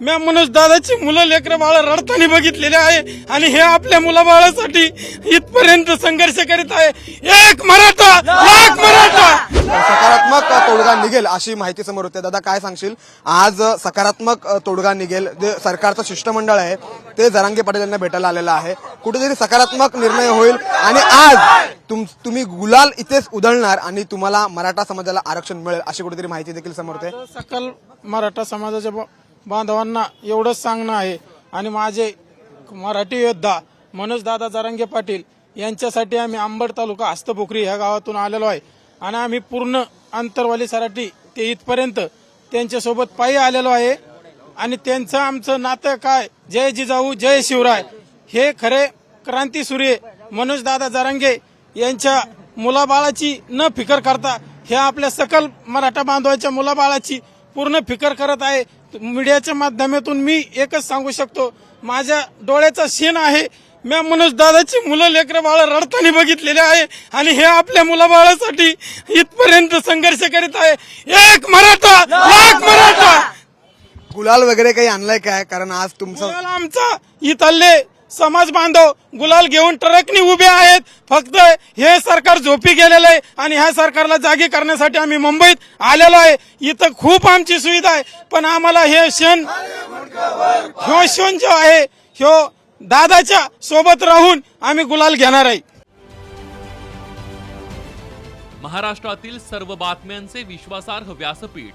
मी मनोज दादाची मुलं लेकरं बाळ रडताना बघितलेले आहे आणि हे आपल्या मुलाबाळासाठी इथपर्यंत संघर्ष करीत आहे. एक मराठा लाख मराठा! सकारात्मक तोडगा निघेल अशी माहिती समोर होते. दादा काय सांगशील? आज सकारात्मक तोडगा निघेल. जे सरकारचं शिष्टमंडळ आहे ते जरांगे पाटील यांना भेटायला आलेलं आहे. कुठेतरी सकारात्मक निर्णय होईल आणि आज तुम तुम्ही गुलाल इथेच उधळणार आणि तुम्हाला मराठा समाजाला आरक्षण मिळेल अशी कुठेतरी माहिती देखील समोर होते. सकल मराठा समाजाच्या बांधवांना एवढंच सांगणं आहे. आणि माझे मराठी योद्धा मनोजदादा जरांगे पाटील यांच्यासाठी आम्ही आंबड तालुका हस्तपोखरी ह्या गावातून आलेलो आहे. आणि आम्ही पूर्ण अंतरवाली सराठी ते इथपर्यंत त्यांच्यासोबत पायी आलेलो आहे. आणि त्यांचं आमचं नातं काय? जय जिजाऊ जय शिवराय. हे खरे क्रांती सूर्य मनोजदादा जरांगे यांच्या मुलाबाळाची न फिकर करता हे आपल्या सकल मराठा बांधवाच्या मुलाबाळाची पूर्ण फिकर करत आहे. मीडियाच्या माध्यमातून मी एकच सांगू शकतो. माझ्या डोळ्याचा शेण आहे. मी मनोज दादाची मुलं लेकरं बाळ रडताना बघितलेले आहे. आणि हे आपल्या मुलाबाळासाठी इथपर्यंत संघर्ष करीत आहे. एक मराठा लाख मराठा! गुलाल वगैरे काही आणलंय काय? कारण आज तुमचं आमचा इथले समाज बांधव गुलाल घेऊन ट्रकनी उभे आहेत. फक्त हे सरकार झोपी गेलेलं आहे आणि ह्या सरकारला जागी करण्यासाठी आम्ही मुंबईत आलेलो आहे. इथं खूप आमची सुविधा आहे. पण आम्हाला हे क्षण ह्यो क्षण जो आहे ह्यो दादाच्या सोबत राहून आम्ही गुलाल घेणार आहे. महाराष्ट्रातील सर्व बातम्यांचे विश्वासार्ह व्यासपीठ.